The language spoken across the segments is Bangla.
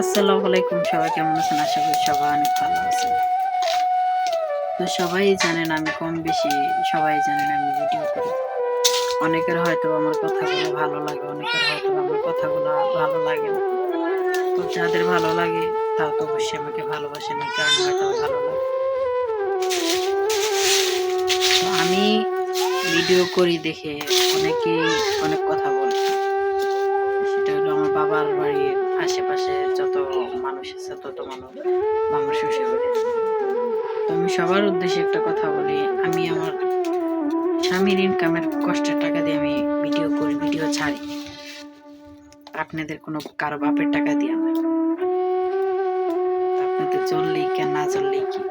আসসালামু আলাইকুম সবাই, কেমন আছেন? আশা করি সবাই অনেক ভালো আছেন। তো সবাই জানেন আমি কম বেশি, সবাই জানেন আমি ভিডিও করি। অনেকের হয়তো আমার কথাগুলো ভালো লাগে, অনেকের হয়তো আমার কথাগুলো ভালো লাগে না। তো যাদের ভালো লাগে তাও তো অবশ্যই আমাকে ভালোবাসেন, এই কারণে হয়তো ভালো লাগে। আমি ভিডিও করি দেখে অনেকেই অনেক কথা বলে। আশেপাশে যত মানুষ আছে, তত মানুষ মানুষ বাড়ি তো আমি সবার উদ্দেশ্যে একটা কথা বলি। আমি আমার স্বামীর ইনকামের কষ্টের টাকা দিয়ে আমি ভিডিও করি ভিডিও ছাড়ি। আপনাদের কোনো কারও বাপের টাকা দিয়ে না। আপনাদের চললেই কেন না চললেই কি?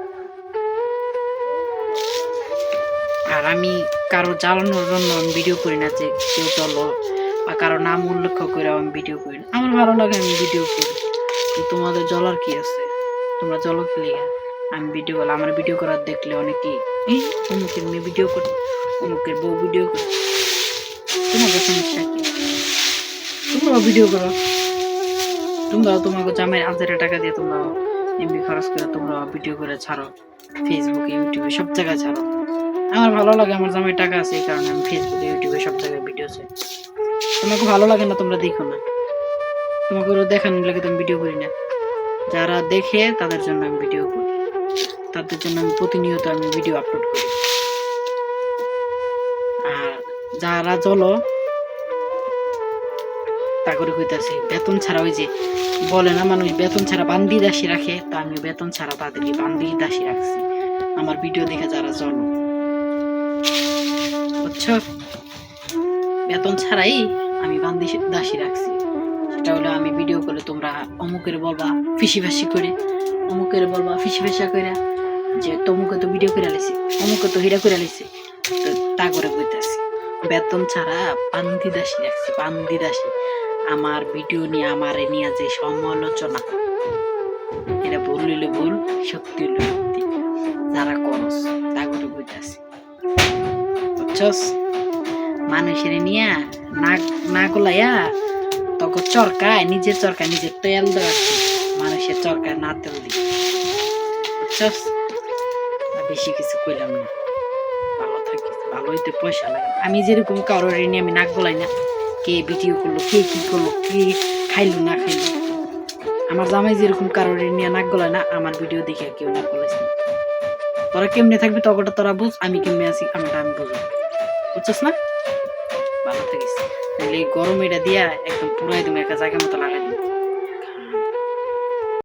আর আমি কারও জ্বালানোর জন্য আমি ভিডিও করি না যে কেউ চলো বা কারও নাম উল্লেখ করে আমি ভিডিও করি আমার ভালো লাগে আমি ভিডিও করি। তোমাদের জ্বলার কি আছে? তোমরা জ্বলো কি? আমি ভিডিও করলাম। আমার ভিডিও করার দেখলে অনেকেই, এই, অমুকের মেয়ে ভিডিও করে, অমুকের বউ ভিডিও করে। তোমাদের সমস্যা কি? ভিডিও করো। তোমরাও তোমাকে জামাই হাজারে টাকা দিয়ে তোমরাও এমবি খরচ করে তোমরাও ভিডিও করে ছাড়ো। ফেসবুকে ইউটিউবে সব জায়গায় ছাড়ো। আমার ভালো লাগে, আমার জামাই টাকা আছে এই কারণে আমি ফেসবুকে ইউটিউবে সব জায়গায় ভিডিও চাই। তোমাকে ভালো লাগে না, তোমরা দেখো না। তোমাকে ওরা দেখানোর লাগে তো আমি ভিডিও করি না। যারা দেখে, তাদের জন্য আমি ভিডিও করি। তাদের জন্য আমি প্রতিনিয়ত আমি ভিডিও আপলোড করি। আর যারা চলো তা করে কইতাছে, বেতন ছাড়া ওই যে বলে না মানুষ বেতন ছাড়া বান্দি দাসী রাখে, তা আমি বেতন ছাড়া তাদেরকে বান্দি দাসী রাখছি। আমার ভিডিও দেখে যারা চলো বুঝছ? বেতন ছাড়াই আমি বান্দি দাসী রাখছি। সেটা হলো আমি ভিডিও করে তোমরা অমুকের বলবা ফিসি ফাসি করে, অমুকের বলবা ফিসি ফাসা করে, যে তমুকে তো ভিডিও করে আলিছি অমুকে তো হিরা করে আলিছি তো তা করে কইতাছি। বেতন ছাড়া পান্দি দাসী রাখছি, বান্দি দাসী। আমার ভিডিও নিয়ে, আমার নিয়ে যে সমালোচনা। এটা ভুল হইলে ভুল, সত্যি হইলে সত্যি। যারা করস, তা করে বুঝছস? মানুষের নিয়ে নাক না গোলাইয়া তখন চরকায়, নিজের চরকায়, নিজের তেল দেওয়া মানুষের চরকায় না তেল দি বুঝছস? বেশি কিছু কইলাম না। ভালো থাকিস পয়সা লাগে। আমি যেরকম কারোর নিয়ে আমি নাক গলাই না, কে ভিডিও করল, কে কি করল, কে খাইলো, না খাইলো। আমার জামাই যেরকম কারোর নিয়ে নাক গলায় না, আমার ভিডিও দেখে কেউ নাক গলাইছে। তোরা কেমনে থাকবি তখনটা তোরা বুঝ, আমি কেমনে আছি আমাটা আমি বুঝব বুঝছস না? ভালো এই গরম এটা দিয়া একদম পুরো একদম একটা জায়গা মতো লাগাই দিবি